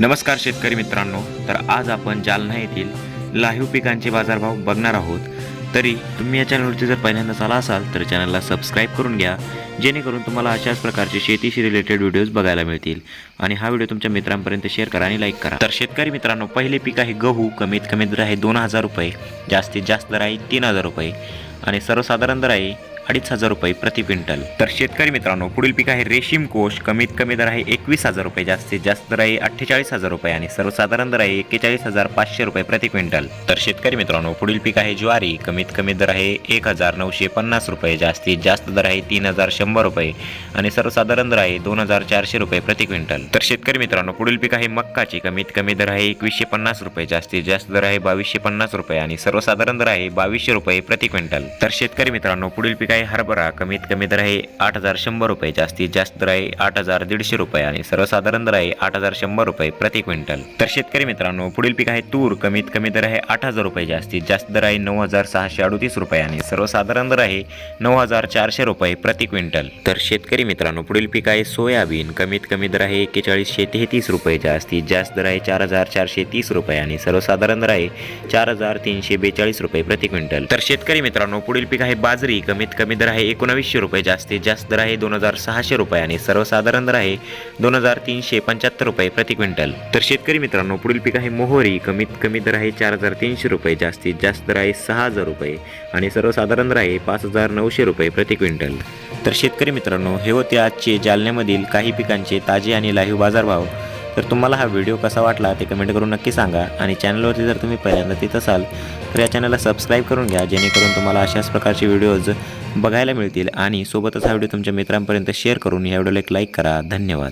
नमस्कार शेतकरी मित्रांनो तर आज आपण जालना येथील लाहीव पिकांचे बाजारभाव बघणार आहोत. तरी तुम्ही या चॅनलवरती जर पहिल्यांदाच आला असाल तर चॅनलला सबस्क्राईब करून घ्या जेणेकरून तुम्हाला अशाच प्रकारचे शेतीशी रिलेटेड व्हिडिओज बघायला मिळतील. आणि हा व्हिडिओ तुमच्या मित्रांपर्यंत शेअर करा आणि लाईक करा. तर शेतकरी मित्रांनो पहिले पीक आहे गहू. कमीत कमी दर आहे दोन हजार रुपये. जास्तीत जास्त दर आहे तीन हजार रुपये. आणि सर्वसाधारण दर आहे अडीच हजार रुपये प्रति क्विंटल. तर शेतकरी मित्रांनो पुढील पीक आहे रेशीम कोष कमीत कमी दर आहे एकवीस हजार रुपये जास्तीत जास्त दर आहे अठ्ठेचाळीस हजार रुपये आणि सर्वसाधारण दर आहे एक्केचाळीस हजार पाचशे रुपये प्रति क्विंटल. तर शेतकरी मित्रांनो पुढील पीक आहे ज्वारी. कमीत कमी दर आहे एक हजार नऊशे पन्नास रुपये जास्तीत जास्त दर आहे तीन हजार शंभर रुपये आणि सर्वसाधारण दर आहे दोन हजार चारशे रुपये प्रति क्विंटल. तर शेतकरी मित्रांनो पुढील पीक आहे मक्काची. कमीत कमी दर आहे एकवीसशे पन्नास रुपये जास्तीत जास्त दर आहे बावीसशे पन्नास रुपये आणि सर्वसाधारण दर आहे बावीसशे रुपये प्रति क्विंटल. तर शेतकरी मित्रांनो पुढील पीक आहे हरभरा कमीत कमी दर आहे आठ हजार शंभर रुपये जास्तीत जास्त दर आहे आठ हजार दीडशे रुपये आणि सर्वसाधारण दर आहे आठ हजार शंभर रुपये प्रति क्विंटल. तर शेतकरी मित्रांनो पुढील पीक आहे तूर कमीत कमी दर आहे आठ हजार रुपये जास्तीत जास्त दर आहे नऊ हजार सहाशे अडतीस रुपये आणि सर्वसाधारण दर आहे नऊ हजार चारशे रुपये प्रति क्विंटल. तर शेतकरी मित्रांनो पुढील पीक आहे सोयाबीन कमीत कमी दर आहे एक्केचाळीसशे तेहतीस रुपये जास्तीत जास्त दर आहे चार हजार चारशे तीस रुपये आणि सर्वसाधारण दर आहे चार हजार तीनशे बेचाळीस रुपये प्रति क्विंटल. तर शेतकरी मित्रांनो पुढील पीक आहे बाजरी कमीत कमी दर आहे एकोणावीसशे रुपये जास्तीत जास्त दर आहे दोन हजार सहाशे रुपये आणि सर्वसाधारण दर आहे दोन हजार तीनशे पंच्याहत्तर रुपये प्रति क्विंटल. तर शेतकरी मित्रांनो पुढील पीक आहे मोहरी. कमीत कमी दर आहे चार हजार तीनशे रुपये जास्तीत जास्त दर आहे सहा हजार रुपये आणि सर्वसाधारण दर आहे पाच हजार नऊशे रुपये प्रति क्विंटल. तर शेतकरी मित्रांनो हे होते आजचे जालन्यामधील काही पिकांचे ताजे आणि लाईव्ह बाजारभाव. तर तुम्हाला हा व्हिडिओ कसा वाटला ते कमेंट करून नक्की सांगा आणि चॅनलवरती जर तुम्ही पहिल्यांदा तिथं असाल तर या चॅनलला सबस्क्राईब करून घ्या जेणेकरून तुम्हाला अशाच प्रकारचे व्हिडिओज बघायला मिळतील. आणि सोबतच हा व्हिडिओ तुमच्या मित्रांपर्यंत शेअर करून या व्हिडिओला एक लाईक करा. धन्यवाद.